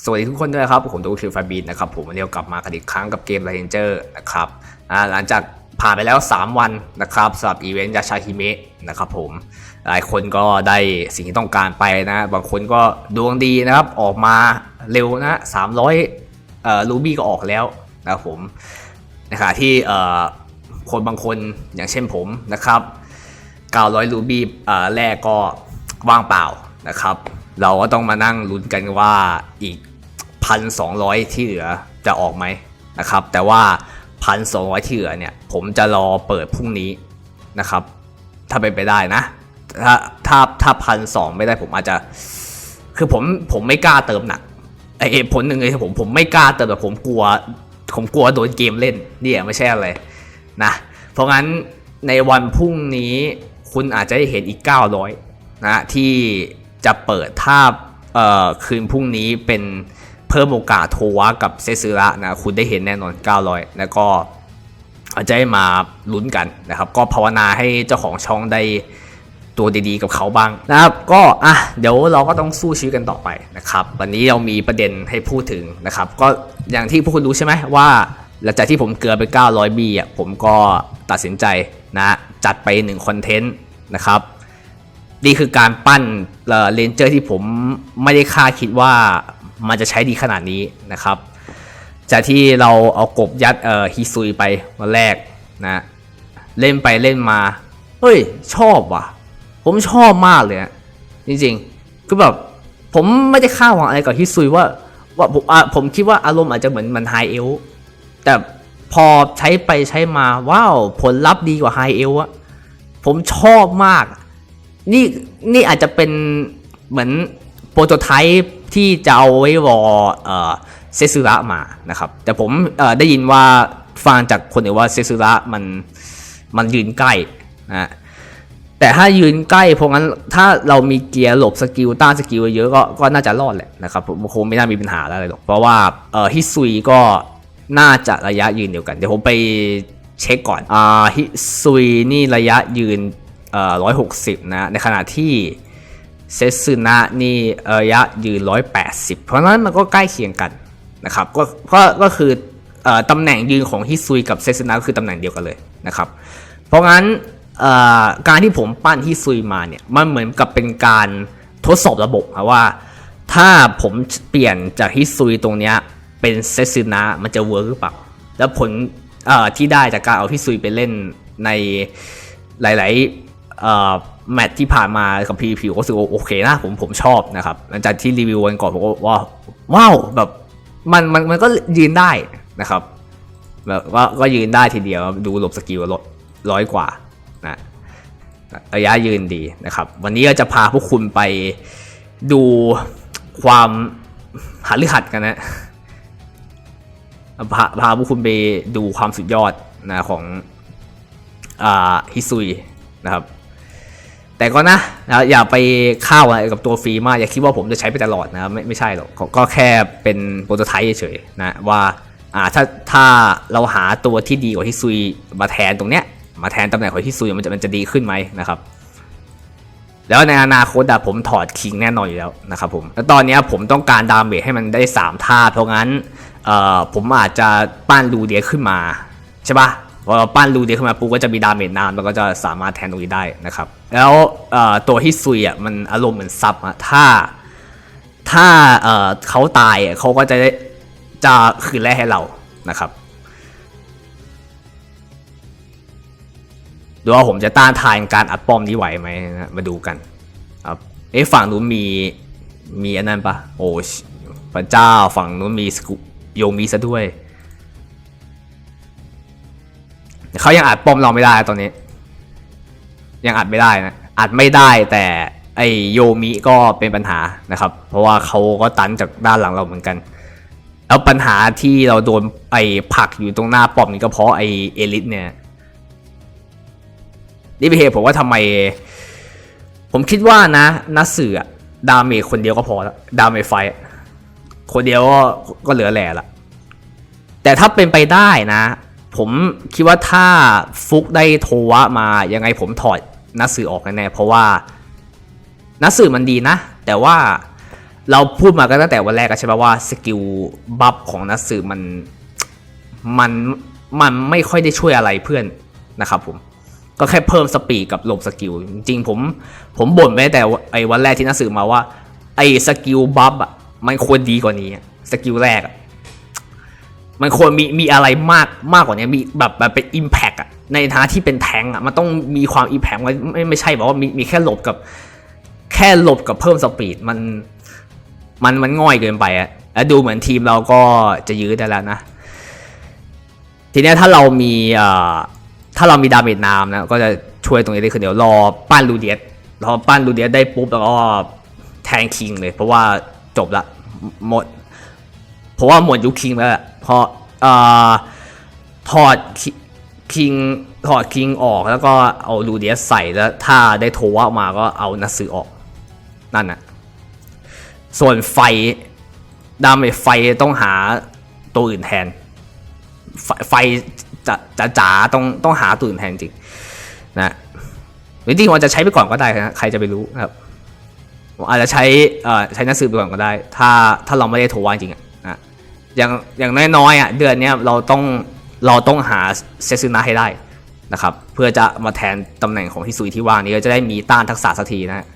สวัสดีทุกคนด้วยครับ ผมดูคิวฟาบีนนะครับผมวันนี้กลับมากันอีกครั้งกับเกม r a เ g อร์นะครับหลังจากผ่านไปแล้ว 3 วันนะครับสำหรับอีเวนต์ยาชาฮิเมะนะครับผมหลายคนก็ได้สิ่งที่ต้องการไปนะ บางคนก็ดวงดีนะครับ ออกมาเร็วนะ 300เอ่อรูบี้ก็ออกแล้วนะครับผมนะครับที่เอ่อคนบางคนอย่างเช่นผมนะครับ 900รูบี้เอ่อแรกก็ว่างเปล่านะครับ เราก็ต้องมานั่งลุ้นกันว่าอีก 1,200 ที่เหลือจะออกไหมนะครับ แต่ว่า 1,200 ที่เหลือเนี่ยผมจะรอเปิดพรุ่งนี้นะครับ ถ้าเป็นไปได้นะ ถ้าถ้าถ้าพันสองไม่ได้ผมอาจจะ คือผมผมไม่กล้าเติมหนักไอเหตุผลหนึ่งเลยผมผมไม่กล้าเติมแต่ผมกลัว ผมกลัวโดนเกมเล่นเนี่ยไม่ใช่อะไรนะเพราะงั้นในวันพรุ่งนี้คุณอาจจะได้เห็นอีก 900นะที่ จะเปิดถ้าคืนพรุ่งนี้เป็นเพิ่มโอกาสโทวะกับเซซึระนะคุณได้เห็นแน่นอน 900 แล้วก็อาจจะให้มาลุ้นกันนะครับ ก็ภาวนาให้เจ้าของช่องได้ตัวดีๆกับเขาบ้างนะครับ ก็อะเดี๋ยวเราก็ต้องสู้ชีวิตกันต่อไปนะครับ วันนี้เรามีประเด็นให้พูดถึงนะครับ ก็อย่างที่พวกคุณรู้ใช่ไหมว่า หลังจากที่ผมเกลือไป 900บีอะผมก็ตัดสินใจนะจัดไป1คอนเทนต์นะครับ นี่คือการปั้นเลนเจอร์ที่ผมไม่ได้คาดคิดว่ามันจะใช้ดีขนาดนี้นะครับ จากที่เราเอากบยัดเอ่อฮิซุยไปวันแรกนะเล่นไปเล่นมา เฮ้ย ชอบว่ะ ผมชอบมากเลยอะจริงๆคือแบบผมไม่ได้คาดหวังอะไรกับฮิซุยว่าว่าผมผมคิดว่าอารมณ์อาจจะเหมือนมันไฮเอลแต่พอใช้ไปใช้มาว้าวผลลัพธ์ดีกว่าไฮเอลอะผมชอบมาก นี่นี่อาจจะเป็นเหมือนโปรโตไทป์ที่จะเอาไว้รอเซซึระมานะครับ แต่ผมได้ยินว่าฟังจากคนอื่นว่าเซซึระมันมันยืนใกล้นะแต่ถ้ายืนใกล้เพราะงั้นถ้าเรามีเกียร์หลบสกิลต้านสกิลเยอะก็ก็น่าจะรอดแหละนะครับผมคงไม่น่ามีปัญหาอะไรหรอกเพราะว่าเอ่อฮิซุยก็น่าจะระยะยืนเดียวกัน เดี๋ยวผมไปเช็คก่อนอ่าฮิซุยนี่ระยะยืน เอ่อร้อยหกสิบนะในขณะที่เซซึนะนี่ระยะยืนร้อยแปดสิบเพราะนั้นมันก็ใกล้เคียงกันนะครับก็ก็ก็คืออตำแหน่งยืนของฮิซุยกับเซซึนะคือตำแหน่งเดียวกันเลยนะครับเพราะงั้นการที่ผมปั้นฮิซุยมาเนี่ยมันเหมือนกับเป็นการทดสอบระบบนะว่าถ้าผมเปลี่ยนจากฮิซุยตรงเนี้ยเป็นเซซึนะมันจะเวิร์กหรือเปล่า แล้วผลที่ได้จากการเอาฮิซุยไปเล่นในหลาย ๆ แมตช์ที่ผ่านมากับ PVP ก็รู้สึกโอเคนะผมผมชอบนะครับหลังจากที่รีวิววันก่อนผมก็ว่าว้าวแบบมันมันมันก็ยืนได้นะครับแบบว่าก็ยืนได้ทีเดียวดูหลบสกิลลดร้อยกว่านะระยะยืนดีนะครับ วันนี้ก็จะพาพวกคุณไปดูความหันหรือหัดกันนะพาพาพวกคุณไปดูความสุดยอดนะของอ่าฮิซุยนะครับ แต่ก็นะนะอย่าไปข้าวอะไรกับตัวฟรีมาก อย่าคิดว่าผมจะใช้ไปตลอดนะไม่ไม่ใช่หรอกก็ก็แค่เป็นโปรโตไทป์เฉยๆนะว่าอ่าถ้าถ้าเราหาตัวที่ดีกว่าที่ซุยมาแทนตรงเนี้ยมาแทนตำแหน่งของที่ซุยมันจะมันจะดีขึ้นไหมนะครับ แล้วในอนาคตอะผมถอดคิงแน่นอนอยู่แล้วนะครับผมแล้วตอนนี้ผมต้องการดาเมจให้มันได้ 3 ท่า เพราะงั้นเอ่อผมอาจจะปั้นลูเดียขึ้นมาใช่ปะ พอเราปั้นลูเดียขึ้นมาปุ๊บก็จะมีดาเมจนานมันก็จะสามารถแทนตรงนี้ได้นะครับ แล้วตัวฮิซุยอะมันอารมณ์เหมือนซับอะถ้าถ้าเขาตายเขาก็จะได้จะคืนแรกให้เรานะครับดูว่าผมจะต้านทานการอัดป้อมนี้ไหวไหมนะมาดูกันครับเอ๊ะฝั่งนู้นมีมีอันนั้นปะโอ้พระเจ้าฝั่งนู้นมีสกุโยมีซะด้วย เขายังอัดป้อมเราไม่ได้ตอนนี้ ยังอัดไม่ได้นะอัดไม่ได้แต่ไอโยมิก็เป็นปัญหานะครับ เพราะว่าเขาก็ตันจากด้านหลังเราเหมือนกัน แล้วปัญหาที่เราโดนไอผักอยู่ตรงหน้าป้อมนี่ก็เพราะไอเอลิสเนี่ยนี่เป็นเหตุผมว่าทำไม ผมคิดว่านะนัสื่ออดาเมจคนเดียวก็พอแล้วดาเมจไฟ คนเดียวก็ก็เหลือแหล่ละแต่ถ้าเป็นไปได้นะ ผมคิดว่าถ้าฟุกได้โทวะมายังไงผมถอดนัสือออกแน่ๆเพราะว่านัสือมันดีนะ แต่ว่าเราพูดมากันตั้งแต่วันแรกก็ใช่ปะว่าสกิลบัฟของนัสสือมันมันมันไม่ค่อยได้ช่วยอะไรเพื่อนนะครับผมก็แค่เพิ่มสปีดกับหลบสกิลจริงผมผมบ่นไว้แต่ไอ้วันแรกที่นักสือมาว่าไอ้สกิลบัฟอะมันควรดีกว่านี้สกิลแรกอะ มันควรมีมีอะไรมากมากกว่านี้มีแบบแบบเป็นอิมแพกอะในฐานะที่เป็นแทงอะมันต้องมีความอิมแพกไม่ไม่ไม่ใช่แบบว่ามีมีแค่หลบกับ แค่หลบกับเพิ่มสปีดมันมันมันง่อยเกินไปอะแล้วดูเหมือนทีมเราก็จะยื้อได้แล้วนะ ทีนี้ถ้าเรามีเอ่อถ้าเรามีดาเมจนามนะก็จะช่วยตรงนี้ได้คือเดี๋ยวรอปั้นลูเดียสรอปั้นลูเดียสได้ปุ๊บแล้วก็แทงคิงเลย เพราะว่าจบละหมด เพราะว่าหมดยุคคิงแล้วแหละ พอเอ่อถอดคิงถอดคิงออกแล้วก็เอาลูเดียสใส่แล้วถ้าได้โทวะออกมาก็เอานัสซือออก นั่นนะส่วนไฟดาเมจไฟต้องหาตัวอื่นแทน ไฟไฟจะจะจ๋าต้องต้องหาตัวอื่นแทนจริงนะหรือจริงๆมันจะใช้ไปก่อนก็ได้นะใครจะไปรู้ครับอาจจะใช้ใช้นังสือไปก่อนก็ได้ ถ้าถ้าเราไม่ได้โทรว่าจริงอะนะ อย่างอย่างน้อยๆอะเดือนนี้เราต้องเราต้องหาเซซึนะให้ได้นะครับเพื่อจะมาแทนตำแหน่งของฮิซุยที่ว่างนี้ก็จะได้มีต้านทักษะสักทีนะฮะ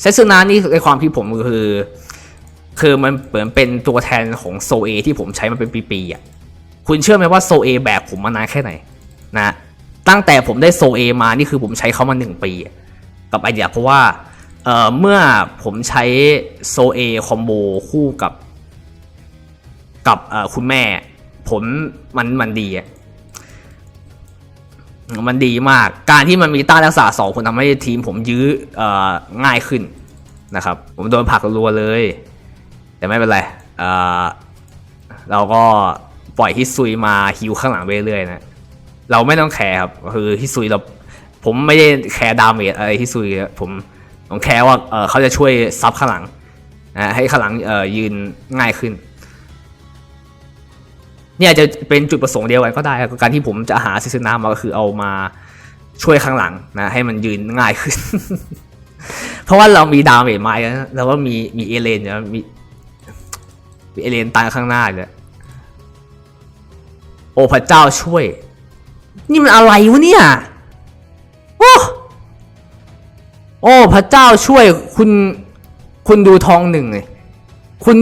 เซซึนะนี่ในความคิดผมคือ คือมันเหมือนเป็นตัวแทนของโซเอที่ผมใช้มาเป็นปีๆอะคุณเชื่อไหมว่าโซเอแบกผมมานานแค่ไหนนะตั้งแต่ผมได้โซเอมานี่คือผมใช้เขามาหนึ่งปี กับไอเดียเพราะว่า เอ่อเมื่อผมใช้โซเอคอมโบคู่กับกับคุณแม่ ผมมันมันดีอะมันดีมาก การที่มันมีต้านรักษาสองคนทำให้ทีมผมยื้อออง่ายขึ้นนะครับ ผมโดนผักรัวเลย แต่ไม่เป็นไรเเราก็ปล่อยฮิซุยมาฮิวข้างหลังไปเรื่อยๆนะ เราไม่ต้องแคร์ครับ คือฮิซุยเราผมไม่ได้แคร์ดาเมจอะไรฮิซุยผม ผมแคร์ว่าเเขาจะช่วยซับข้างหลังนะให้ข้างหลังยืนง่ายขึ้น เนี่ยจะเป็นจุดประสงค์เดียวกันก็ได้การที่ผมจะหาซิซนามาก็คือเอามาช่วยข้างหลังนะให้มันยืนง่ายขึ้น เพราะว่าเรามีดาวเมจมาแล้วเราก็มีมีเอเลนเนี่มีมีเอเลนตายข้างหน้าเลยโอ้พระเจ้าช่วย นี่มันอะไรวะเนี่ยโอ้ โอ้พระเจ้าช่วยคุณคุณดูทองหนึ่งเลยคุณ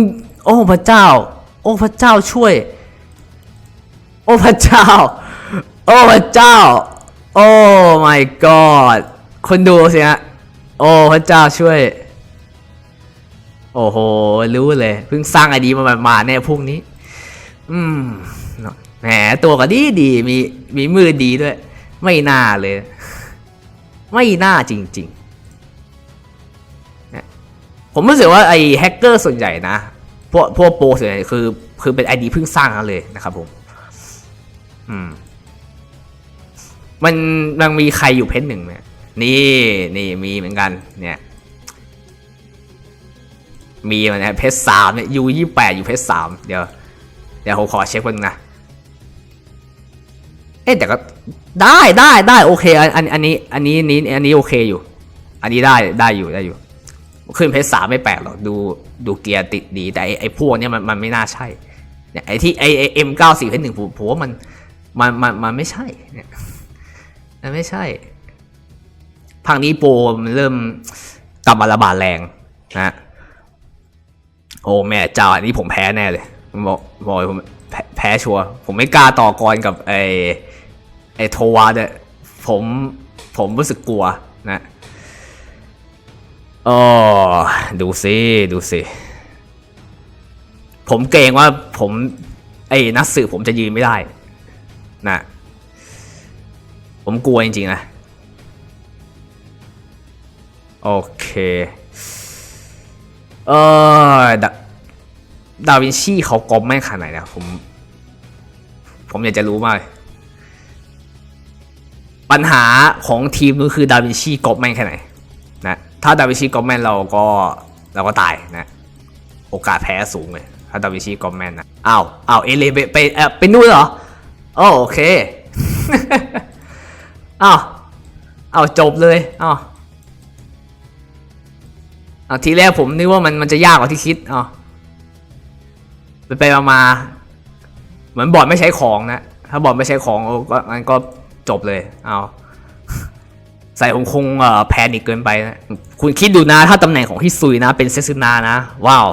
โอ้พระเจ้า โอ้พระเจ้าช่วย โอ้พระเจ้า โอ้พระเจ้า โอ้ my god คุณดูสิฮะโอ้พระเจ้าช่วย โอ้โหรู้เลยเพิ่งสร้างไอดีมามาเนี่ยพวกนี้ อืมแหมตัวก็ดีดีมีมีมือดีด้วย ไม่น่าเลย ไม่น่าจริง ๆ ผมรู้สึกว่าไอแฮกเกอร์ส่วนใหญ่นะ พวกพวกโปรส่วนใหญ่คือคือเป็นไอดีเพิ่งสร้างกันเลยนะครับผม อืม มันมันมีใครอยู่เพจหนึ่งเนี่ยนี่นี่มีเหมือนกัน เนี่ย มีมันนะเพจสามเนี่ยยูยี่แปดอยู่เพจสามเดี๋ยว เดี๋ยวผมขอเช็คคนงนะเอ๊ะแต่ก็ได้ได้ได้โอเค อันอันอันนี้ อันนี้นี้อันนี้โอเคอยู่ อันนี้ได้ได้อยู่ได้อยู่ ขึ้นเพจสามไม่แปลกหรอกดูดูเกียร์ติดดี แต่ไอไอพวกเนี้ยมันมันไม่น่าใช่เนี่ยไอที่ไอไอเอ็มเก้าสี่เพจหนึ่งผมผมว่ามันมันมันมันไม่ใช่เนี่ยมันไม่ใช่พังนี้โปรมันเริ่มกลับมาระบาดแรงนะโอ้แม่เจ้าอันนี้ผมแพ้แน่เลยบอกบอกผมแพ้แพ้ชัวผมไม่กล้าต่อกรกับไอไอโทวาเนี่ยผมผมรู้สึกกลัวนะ อ๋อดูสิดูสิผมเกรงว่าผมไอ้นักสืบผมจะยืนไม่ได้นะผมกลัวจริงๆนะโอเคเออดาดาวินชีเขากลมแม่งขนาดไหนนะผม ผมอยากจะรู้มาก ปัญหาของทีมนู้นคือดาวินชีกลมแม่งแค่ไหน ถ้าดาวิชีกลมแมนเราก็เราก็ตายนะ โอกาสแพ้สูงเลย ถ้าดาวิชีกลมแมนนะอ้าวอ้าวเอเลไปไปเออไปนู่นเหรออ๋อโอเคอ้าวอ้าวจบเลยอ้าวอะทีแรกผมนึกว่ามันมันจะยากกว่าที่คิดอ๋อไปไปมามา เหมือนบอดไม่ใช้ของนะ ถ้าบอดไม่ใช้ของโอ้ก็งั้นก็จบเลยเอา ใส่คงคงแพนิกเกินไปนะคุณคิดดูนะ ถ้าตำแหน่งของฮิซุยนะ เป็นเซซึนานะ ว้าว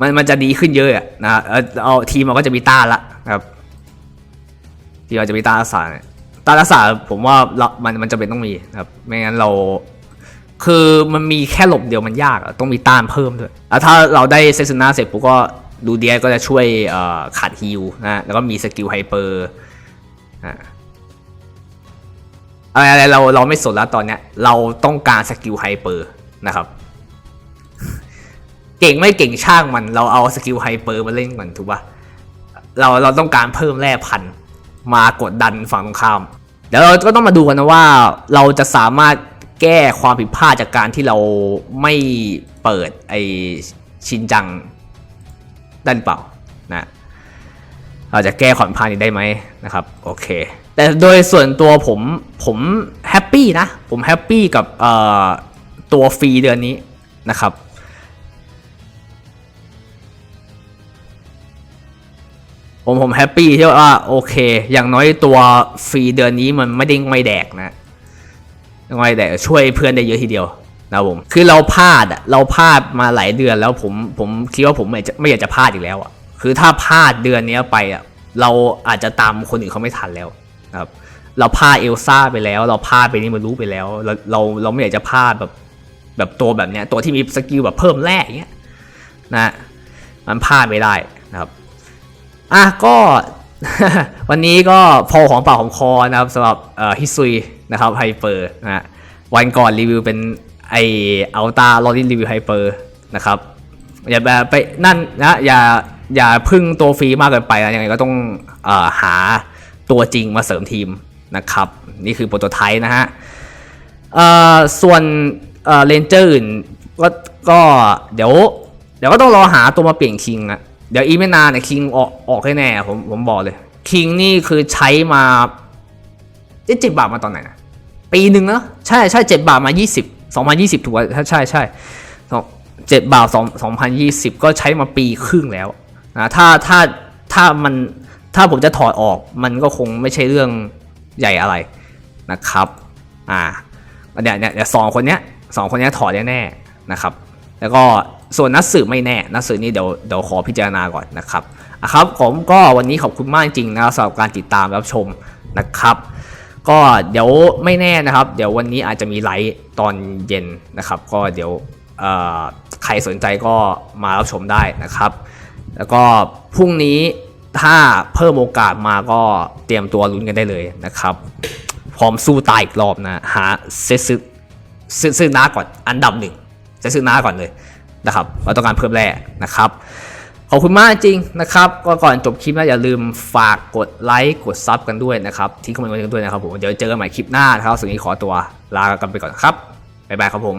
มันมันจะดีขึ้นเยอะอะนะเอาทีมมันก็จะมีต้าละครับทีมเราจะมีต้านรักษาเนี่ยต้านรักษาผมว่าเรามันมันจะเป็นต้องมีครับ ไม่งั้นเราคือมันมีแค่หลบเดียวมันยากต้องมีต้านเพิ่มด้วยแล้วถ้าเราได้เซซึนาเสร็จปุ๊บก็ดูเดียก็จะช่วยขาดฮิลนะแล้วก็มีสกิลไฮเปอร์ อ่า อะไรเราเราไม่สนแล้วตอนเนี้ย เราต้องการสกิลไฮเปอร์นะครับ เก่งไม่เก่งช่างมัน เราเอาสกิลไฮเปอร์มาเล่นมันถูกปะเราเราต้องการเพิ่มแร่พันมากดดันฝั่งตรงข้ามเดี๋ยวเราก็ต้องมาดูกันนะว่าเราจะสามารถแก้ความผิดพลาดจากการที่เราไม่เปิดไอชินจังด้านเปล่านะเราจะแก้ความผิดพลาดนี้ได้ไหมนะครับ โอเค แต่โดยส่วนตัวผมผมแฮปปี้นะ ผมแฮปปี้กับตัวฟรีเดือนนี้นะครับผมผมแฮปปี้ที่ว่าโอเค อย่างน้อยตัวฟรีเดือนนี้มันไม่ได้ไม่แดกนะไม่แดกช่วยเพื่อนได้เยอะทีเดียวนะผมคือเราพลาดอะเราพลาดมาหลายเดือนแล้วผมผมคิดว่าผมไม่จะไม่อยากจะพลาดอีกแล้วอะคือถ้าพลาดเดือนนี้ไปอะเราอาจจะตามคนอื่นเขาไม่ทันแล้ว ครับเราพลาดเอลซ่าไปแล้ว เราพลาดไปนี่มารู้ไปแล้ว เราเราเราไม่อยากจะพลาดแบบแบบตัวแบบเนี้ยตัวที่มีสกิลแบบเพิ่มแร่อย่างเงี้ยนะมันพลาดไม่ได้นะครับอะก็วันนี้ก็พอของปากของคอนะครับสำหรับเอ่อฮิซุยนะครับไฮเปอร์นะฮะวันก่อนรีวิวเป็นไออัลตาลอริรีวิวไฮเปอร์นะครับอย่าแบบไปนั่นนะอย่าอย่าพึ่งตัวฟรีมากเกินไปนะยังไงก็ต้องอหา ตัวจริงมาเสริมทีมนะครับ นี่คือโปรโตไทป์นะฮะส่วนเลนเจอร์อื่นก็ก็เดี๋ยว เดี๋ยวก็ต้องรอหาตัวมาเปลี่ยนคิงอะเดี๋ยวอีไม่นานเนี่ยคิงออกออกแน่ผมผมบอกเลยคิงนี่คือใช้มาเจ็ดบาทมาตอนไหนนะปีหนึ่งเนอะใช่ใช่เจ็ดบาทมายี่สิบสองพันยี่สิบถูกไหมใช่ใช่เจ็ดบาทสองสองพันยี่สิบก็ใช้มาปีครึ่งแล้วนะถ้าถ้าถ้ามัน ถ้าผมจะถอดออกมันก็คงไม่ใช่เรื่องใหญ่อะไรนะครับอ่าเนี่ยเนี่ยสองคนเนี้ยสองคนเนี้ยถอดแน่ๆนะครับ แล้วก็ส่วนนัดสืบไม่แน่นัดสืบนี่เดี๋ยวเดี๋ยวขอพิจารณาก่อนนะครับอะครับผมก็วันนี้ขอบคุณมากจริงๆนะครับสำหรับการติดตามรับชมนะครับ ก็เดี๋ยวไม่แน่นะครับ เดี๋ยววันนี้อาจจะมีไลฟ์ตอนเย็นนะครับ ก็เดี๋ยวใครสนใจก็มารับชมได้นะครับ แล้วก็พรุ่งนี้ ถ้าเพิ่มโอกาสมาก็เตรียมตัวลุ้นกันได้เลยนะครับ พร้อมสู้ตายอีกรอบนะ หาเซซึซึซึนาก่อนอันดับหนึ่งเซซึนาก่อนเลยนะครับเราต้องการเพิ่มแร่นะครับขอบคุณมากจริงนะครับก็ก่อนจบคลิปนะอย่าลืมฝากกดไลค์กดซับกันด้วยนะครับทิ้งคอมเมนต์ไว้กันด้วยนะครับผมเดี๋ยวเจอกันใหม่คลิปหน้านะครับส่วนนี้ขอตัวลากันไปก่อนครับบ๊ายบายครับผม